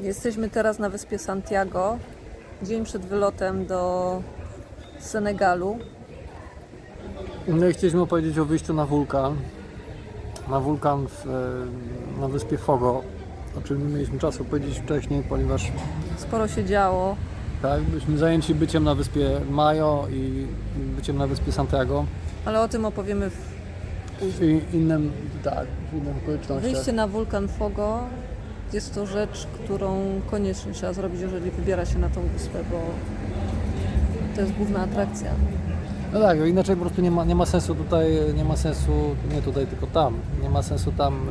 Jesteśmy teraz na wyspie Santiago, dzień przed wylotem do Senegalu. No i chcieliśmy opowiedzieć o wyjściu na wulkan. Na wulkan w, e, na wyspie Fogo, o czym nie mieliśmy czasu powiedzieć wcześniej, ponieważ Sporo się działo. tak, byliśmy zajęci byciem na wyspie Mayo i byciem na wyspie Santiago Ale o tym opowiemy w i innym, tak, w innych okolicznościach. wyjście na wulkan Fogo. Jest to rzecz, którą koniecznie trzeba zrobić, jeżeli wybiera się na tą wyspę, bo to jest główna atrakcja. No tak, inaczej po prostu nie ma, nie ma sensu tutaj, nie ma sensu, nie tutaj, tylko tam. Nie ma sensu tam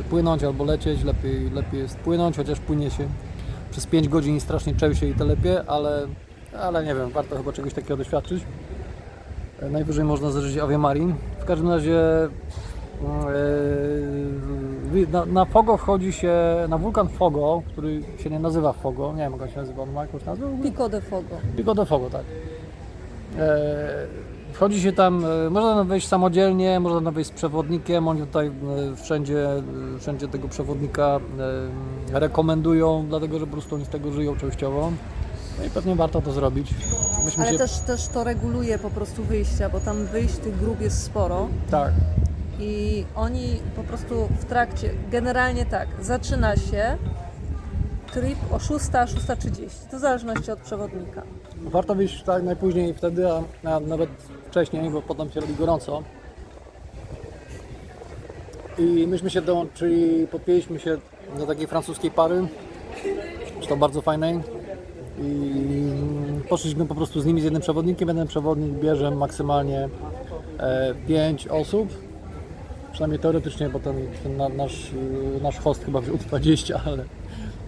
y, płynąć albo lecieć, lepiej, lepiej jest płynąć, chociaż płynie się przez 5 godzin i strasznie trzęsie i telepie, ale, ale nie wiem, warto chyba czegoś takiego doświadczyć. E, Najwyżej można zażyć Ave Marin. W każdym razie yy, na, na Fogo wchodzi się, na wulkan Fogo, który się nie nazywa Fogo, nie wiem jak on się nazywa, on ma jakąś nazwę? Pico de Fogo. Pico de Fogo, tak. E, wchodzi się tam, e, można tam wejść samodzielnie, można tam wejść z przewodnikiem. Oni tutaj e, wszędzie, e, wszędzie tego przewodnika rekomendują, dlatego że po prostu oni z tego żyją częściowo. No i pewnie warto to zrobić. Myśmy Ale się, też, też to reguluje po prostu wyjścia, bo tam wyjść tych grup jest sporo. Tak, I oni po prostu w trakcie, generalnie tak, zaczyna się trip o 6, 6.30, to w zależności od przewodnika. warto wyjść tak najpóźniej wtedy, a, nawet wcześniej, bo potem się robi gorąco. I myśmy się dołączyli, podpięliśmy się do takiej francuskiej pary, zresztą bardzo fajnej. I poszliśmy po prostu z nimi, z jednym przewodnikiem. Jeden przewodnik bierze maksymalnie 5 osób. Przynajmniej teoretycznie, bo ten, ten na- nasz, y, nasz host chyba wziął 20, ale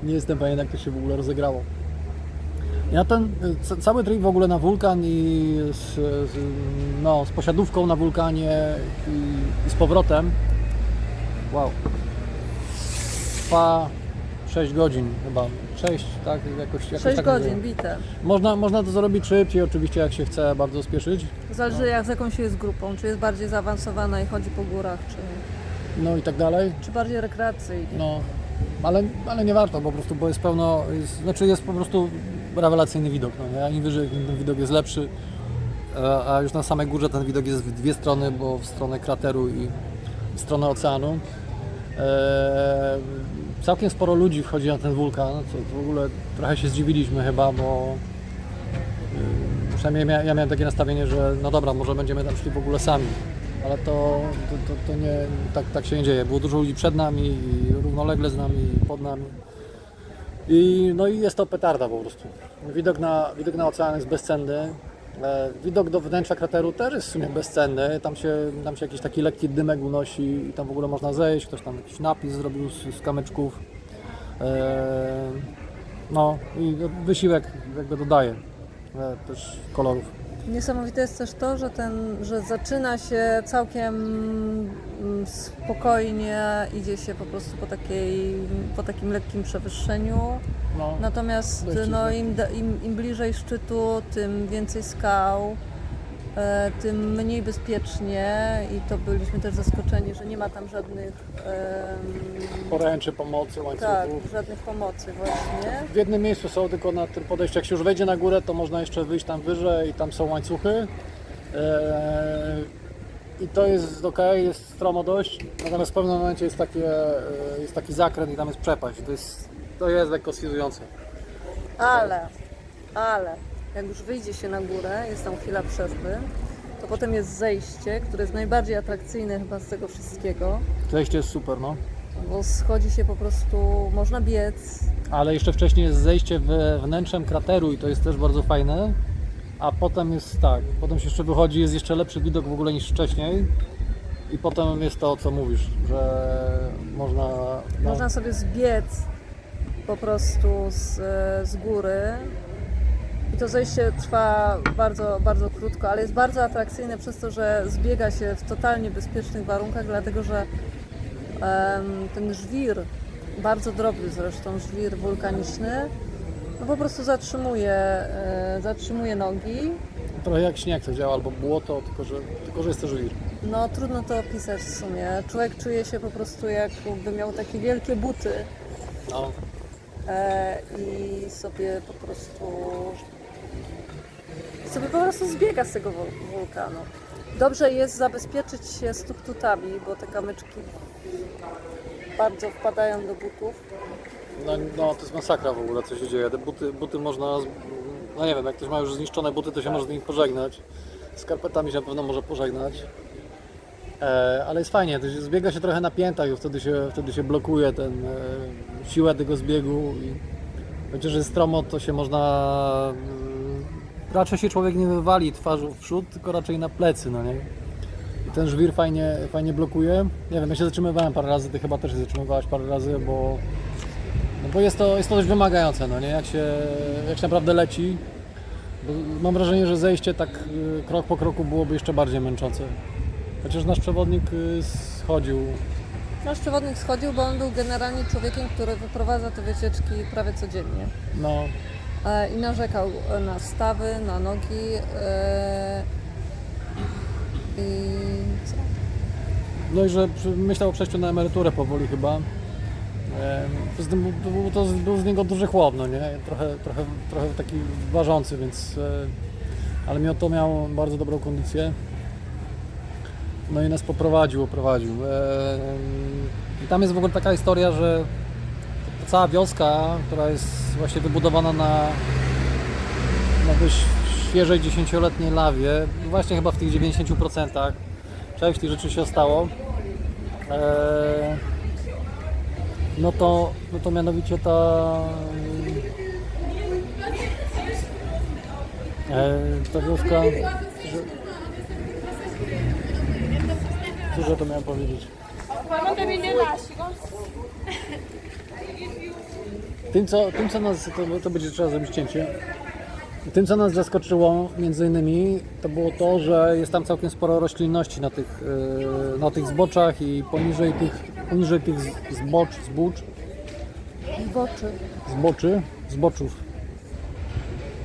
nie jestem pewien jak to się w ogóle rozegrało. Ja ten y, ca- cały trip w ogóle na wulkan i z, z, no, z posiadówką na wulkanie i, i z powrotem. Wow. Trwa 6 godzin chyba. 6, tak? Jakoś, jakoś 6 tak godzin bite. Można, można to zrobić szybciej, oczywiście jak się chce bardzo spieszyć. Zależy jak z jaką się jest grupą, czy jest bardziej zaawansowana i chodzi po górach, czy, No i tak dalej. czy bardziej rekreacyjnie. No, ale, ale nie warto po prostu, bo jest pełno, jest, znaczy jest po prostu rewelacyjny widok. No, nie? Im wyżej ten widok jest lepszy, a, a już na samej górze ten widok jest w dwie strony, bo w stronę krateru i w stronę oceanu. E, całkiem sporo ludzi wchodzi na ten wulkan, co w ogóle trochę się zdziwiliśmy chyba, bo y, przynajmniej ja, ja miałem takie nastawienie, że no dobra, może będziemy tam szli w ogóle sami, ale to, to, to, to nie, tak, tak się nie dzieje. Było dużo ludzi przed nami i równolegle z nami i pod nami. I, no i jest to petarda po prostu. Widok na, widok na ocean jest bezcenny. E, widok do wnętrza krateru też jest w sumie bezcenny. Tam się, tam się jakiś taki lekki dymek unosi i tam w ogóle można zejść. Ktoś tam jakiś napis zrobił z, z kamyczków. E, no i wysiłek jakby dodaje e, też kolorów. Niesamowite jest też to, że, ten, że zaczyna się całkiem mm, spokojnie, idzie się po prostu po, takiej, po takim lekkim przewyższeniu. No, Natomiast no, im, da- im, im bliżej szczytu, tym więcej skał, e, tym mniej bezpiecznie i to byliśmy też zaskoczeni, że nie ma tam żadnych, em, poręczy, pomocy, łańcuchów. tak, żadnych pomocy właśnie. W jednym miejscu są tylko na tym podejściu. Jak się już wejdzie na górę, to można jeszcze wyjść tam wyżej i tam są łańcuchy. Eee, I to jest ok, jest stromo dość. Natomiast w pewnym momencie jest, takie, e, jest taki zakręt i tam jest przepaść. To jest, to jest lekko schizujące. Ale, ale, jak już wyjdzie się na górę, jest tam chwila przerwy, to potem jest zejście, które jest najbardziej atrakcyjne chyba z tego wszystkiego, Zejście jest super, no. bo schodzi się po prostu, można biec, Ale jeszcze wcześniej jest zejście we wnętrzem krateru i to jest też bardzo fajne. A potem jest tak, potem się jeszcze wychodzi, jest jeszcze lepszy widok w ogóle niż wcześniej. I potem jest to, co mówisz, że można. No, Można sobie zbiec po prostu z, z góry. I to zejście trwa bardzo, bardzo krótko, ale jest bardzo atrakcyjne przez to, że zbiega się w totalnie bezpiecznych warunkach, dlatego że em, ten żwir, bardzo drobny zresztą żwir wulkaniczny, no po prostu zatrzymuje, e, zatrzymuje nogi. Trochę jak śnieg to działa, albo błoto, tylko że, tylko, że jest też wir. No trudno to opisać w sumie. Człowiek czuje się po prostu jakby miał takie wielkie buty No. E, i sobie po prostu sobie po prostu zbiega z tego wul- wulkanu. Dobrze jest zabezpieczyć się stukutami, bo te kamyczki bardzo wpadają do butów. No, no to jest masakra w ogóle, co się dzieje. Te buty, buty można, no nie wiem, jak ktoś ma już zniszczone buty, to się może z nich pożegnać. Z skarpetami się na pewno może pożegnać. E, ale jest fajnie, to się, zbiega się trochę na piętach i wtedy się, wtedy się blokuje ten, e, siłę tego zbiegu i chociaż jest stromo, to się można... mm, raczej się człowiek nie wywali twarzą w przód, tylko raczej na plecy, no nie? I ten żwir fajnie, fajnie blokuje. Nie wiem, ja się zatrzymywałem parę razy, ty chyba też się zatrzymywałaś parę razy, bo no bo jest to, jest to dość wymagające, no nie? Jak się, jak się naprawdę leci. Mam wrażenie, że zejście tak y, krok po kroku byłoby jeszcze bardziej męczące. Chociaż nasz przewodnik y, schodził. Nasz przewodnik schodził, bo on był generalnie człowiekiem, który wyprowadza te wycieczki prawie codziennie. No, E, I narzekał na stawy, na nogi. e, I co? no i że myślał o przejściu na emeryturę powoli chyba. Em, Poza tym był- był, to, był z niego duży chłop, no nie? Trochę, trochę, trochę taki ważący, więc... e, Ale mimo to miał bardzo dobrą kondycję. No i nas poprowadził, oprowadził. Em, I tam jest w ogóle taka historia, że cała wioska, która jest właśnie wybudowana na, na dość świeżej, dziesięcioletniej lawie, właśnie chyba w tych 90%, część tych rzeczy się stało, e, no, to, no to mianowicie ta, e, ta wioska, ja to miałem powiedzieć? Tym co, tym, co nas, to, to będzie trzeba zrobić cięcie. Tym, co nas zaskoczyło między innymi, to było to, że jest tam całkiem sporo roślinności na tych, e, na tych zboczach i poniżej tych, poniżej tych zbocz, zbócz, Boczy. zboczy, zboczów.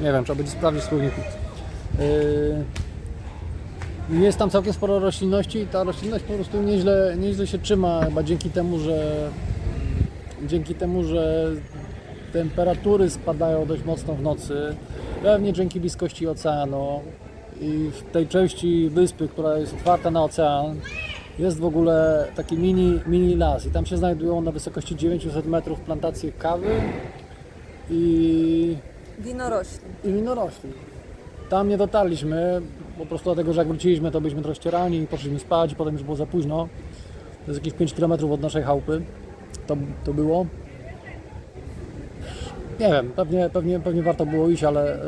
Nie wiem, trzeba będzie sprawdzić słowniku. Yy, Jest tam całkiem sporo roślinności i ta roślinność po prostu nieźle, nieźle się trzyma, chyba dzięki temu, że dzięki temu, że temperatury spadają dość mocno w nocy, pewnie dzięki bliskości oceanu i w tej części wyspy, która jest otwarta na ocean, jest w ogóle taki mini, mini las i tam się znajdują na wysokości 900 metrów plantacje kawy i, Winorośli. i winorośli. Tam nie dotarliśmy, po prostu dlatego, że jak wróciliśmy, to byliśmy rozcierani i poszliśmy spać potem już było za późno. To jest jakieś 5 km od naszej chałupy. To, to było. Nie wiem, pewnie, pewnie, pewnie warto było iść, ale,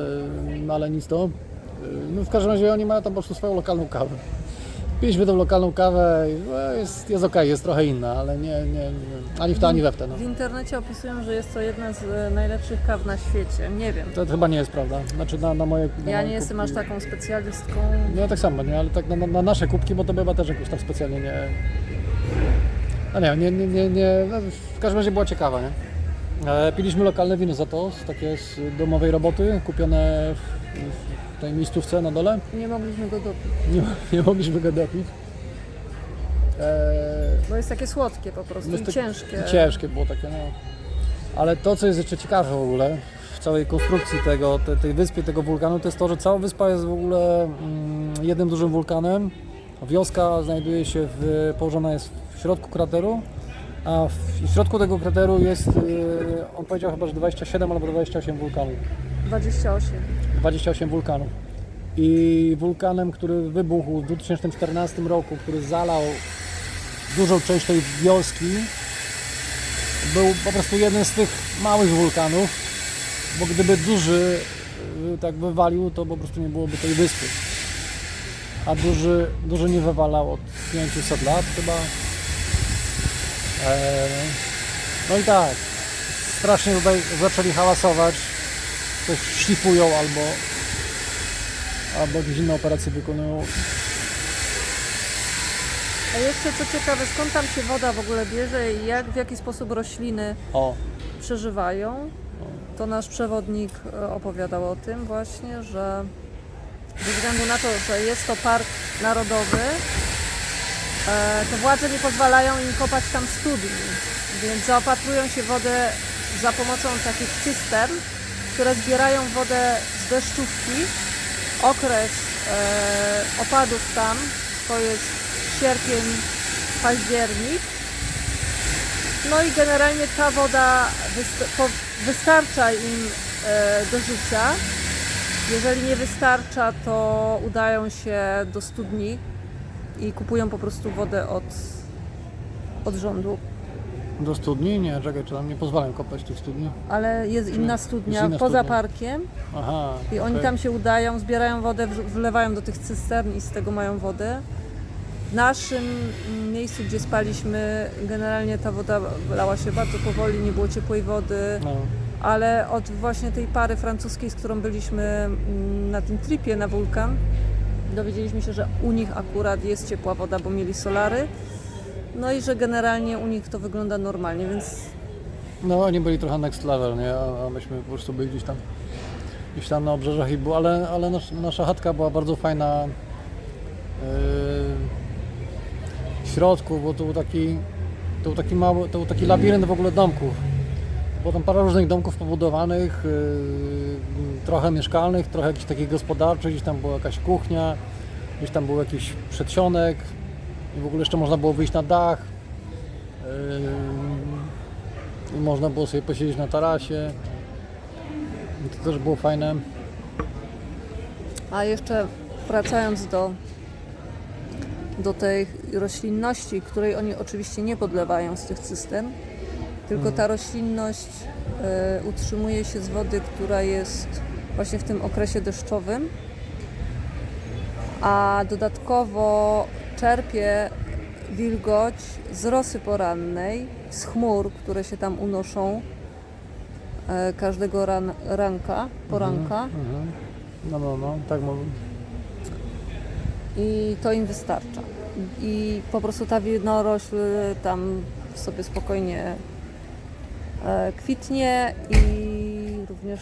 yy, ale nic to. Yy, No w każdym razie oni mają tam po prostu swoją lokalną kawę. Piliśmy tą lokalną kawę i no, jest, jest okej, jest trochę inna, ale nie, nie, nie ani w to, ani we w te. No. W internecie opisują, że jest to jedna z e, najlepszych kaw na świecie. Nie wiem. To chyba nie jest prawda. Znaczy na, na moje. Na Ja moje nie jestem aż kubki- taką specjalistką. No ja tak samo, nie, ale tak na, na, na nasze kubki, bo to chyba też jakoś tak specjalnie nie. No nie, nie, nie, nie, nie no w każdym razie była ciekawa, nie? E, piliśmy lokalne wino za to, z takie z domowej roboty, kupione w, w tej miejscówce na dole. Nie mogliśmy go dopić. Nie, nie mogliśmy go dopić. E, Bo jest takie słodkie po prostu jest i tak- ciężkie. ciężkie było takie, no. Ale to, co jest jeszcze ciekawe w ogóle w całej konstrukcji tego, te, tej wyspy, tego wulkanu, to jest to, że cała wyspa jest w ogóle mm, jednym dużym wulkanem. Wioska znajduje się w, położona jest w środku krateru, a w, w środku tego krateru jest, yy, on powiedział chyba, że 27 albo 28 wulkanów. 28. 28 wulkanów. I wulkanem, który wybuchł w 2014 roku, który zalał dużą część tej wioski, był po prostu jeden z tych małych wulkanów, bo gdyby duży y, tak wywalił, to po prostu nie byłoby tej wyspy. A duży, duży nie wywalał od 500 lat chyba. Eee, no i tak, strasznie tutaj zaczęli hałasować, szlifują albo, albo jakieś inne operacje wykonują. A jeszcze co ciekawe, skąd tam się woda w ogóle bierze i jak, w jaki sposób rośliny O, przeżywają, to nasz przewodnik e, opowiadał o tym właśnie, że ze względu na to, że jest to park narodowy, e, to władze nie pozwalają im kopać tam studni, więc zaopatrują się wodę za pomocą takich cystern, które zbierają wodę z deszczówki. Okres e, opadów tam to jest sierpień, październik. No i generalnie ta woda wystarcza im e, do życia. Jeżeli nie wystarcza, to udają się do studni i kupują po prostu wodę od, od rządu. Do studni? Nie, czekaj, czy tam nie pozwalam kopać tych studni? Ale jest inna studnia jest inna poza studnia. parkiem Aha. i oni okej. tam się udają, zbierają wodę, wlewają do tych cystern i z tego mają wodę. W naszym mm, miejscu, gdzie spaliśmy, generalnie ta woda lała się bardzo powoli, nie było ciepłej wody. No. ale od właśnie tej pary francuskiej, z którą byliśmy mm, na tym tripie na wulkan, dowiedzieliśmy się, że u nich akurat jest ciepła woda, bo mieli solary. No i że generalnie u nich to wygląda normalnie, więc No, oni byli trochę next level, nie? A, myśmy po prostu byli gdzieś tam, gdzieś tam na obrzeżach i było, ale, ale nasz, nasza chatka była bardzo fajna yy, w środku, bo to był taki, to był taki mały, to był taki labirynt w ogóle domków. Było tam parę różnych domków pobudowanych, yy, trochę mieszkalnych, trochę jakichś takich gospodarczych, gdzieś tam była jakaś kuchnia, gdzieś tam był jakiś przedsionek i w ogóle jeszcze można było wyjść na dach. Yy, i można było sobie posiedzieć na tarasie. I to też było fajne. A jeszcze wracając do, do tej roślinności, której oni oczywiście nie podlewają z tych cystern, tylko ta roślinność e, utrzymuje się z wody, która jest właśnie w tym okresie deszczowym, a dodatkowo czerpie wilgoć z rosy porannej, z chmur, które się tam unoszą e, każdego ran, ranka, poranka. Mhm. No, no, no, tak mówię. i to im wystarcza. I po prostu ta winorośl tam sobie spokojnie e, kwitnie i również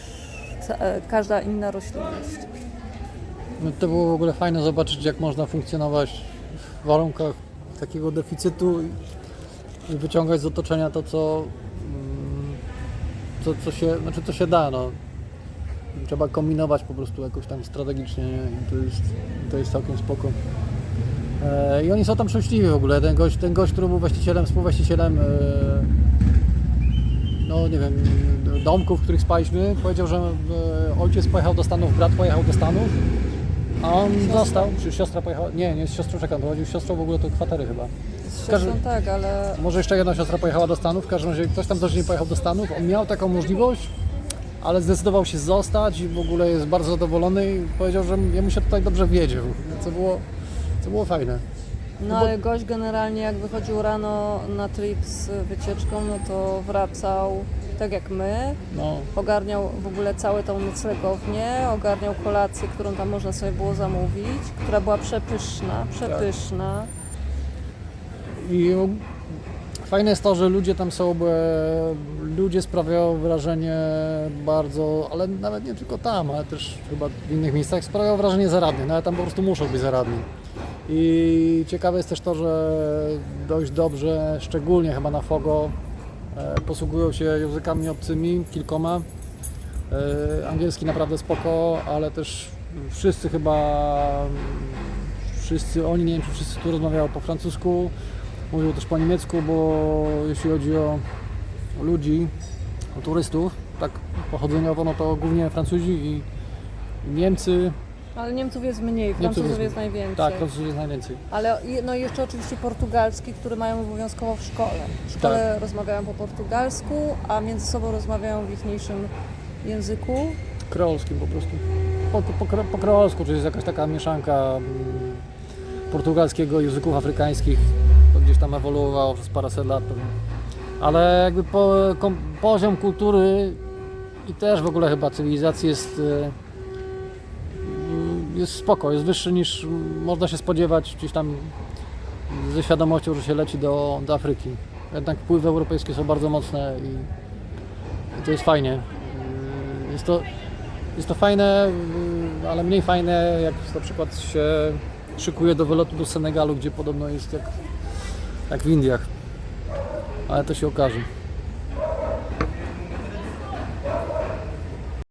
e, każda inna roślinność. No, to było w ogóle fajne zobaczyć, jak można funkcjonować w warunkach takiego deficytu i, wyciągać z otoczenia to, co, mm, co, co, się, znaczy, co się da. No. Trzeba kombinować po prostu jakoś tam strategicznie nie? i to jest, to jest całkiem spoko. E, I oni są tam szczęśliwi w ogóle. Ten gość, ten gość który był właścicielem, współwłaścicielem e, no nie wiem, domków, w których spaliśmy, powiedział, że e, ojciec pojechał do Stanów, brat pojechał do Stanów, a on został, czy siostra pojechała, nie, nie z siostrą czekam, prowadził z siostrą w ogóle to kwatery chyba. Z Każdy- siostrą tak, ale Może jeszcze jedna siostra pojechała do Stanów, w każdym razie ktoś tam też nie pojechał do Stanów, on miał taką możliwość, ale zdecydował się zostać i w ogóle jest bardzo zadowolony i powiedział, że jemu się tutaj dobrze wiedzie, co było, co było fajne. no ale gość generalnie jak wychodził rano na trip z wycieczką, no to wracał tak jak my, No, ogarniał w ogóle całą tą noclegownię, ogarniał kolację, którą tam można sobie było zamówić, która była przepyszna, przepyszna. I fajne jest to, że ludzie tam są, ludzie sprawiają wrażenie bardzo, ale nawet nie tylko tam, ale też chyba w innych miejscach sprawiają wrażenie zaradnych, no ale tam po prostu muszą być zaradni. I ciekawe jest też to, że dość dobrze, szczególnie chyba na Fogo, posługują się językami obcymi, kilkoma. E, Angielski naprawdę spoko, ale też wszyscy chyba, wszyscy oni, nie wiem czy wszyscy tu rozmawiają po francusku, mówią też po niemiecku, bo jeśli chodzi o ludzi, o turystów, tak pochodzeniowo, no to głównie Francuzi i Niemcy, Ale Niemców jest mniej, Francuzów jest- jest najwięcej. tak, Francuzów jest najwięcej. Ale no i jeszcze oczywiście portugalski, który mają obowiązkowo w szkole. W szkole Tak. rozmawiają po portugalsku, a między sobą rozmawiają w ich mniejszym języku. kreolskim po prostu. Po, po, po, po kreolsku, czyli jest jakaś taka mieszanka mm, portugalskiego języków afrykańskich. To gdzieś tam ewoluowało przez paręset lat pewnie. Ale jakby po, kom, poziom kultury i też w ogóle chyba cywilizacji jest, e, jest spoko, jest wyższy niż można się spodziewać gdzieś tam ze świadomością, że się leci do, do Afryki. Jednak wpływy europejskie są bardzo mocne i, i to jest fajnie. Yy, Jest to, jest to fajne, yy, ale mniej fajne, jak na przykład się szykuje do wylotu do Senegalu, gdzie podobno jest jak, jak w Indiach. Ale to się okaże.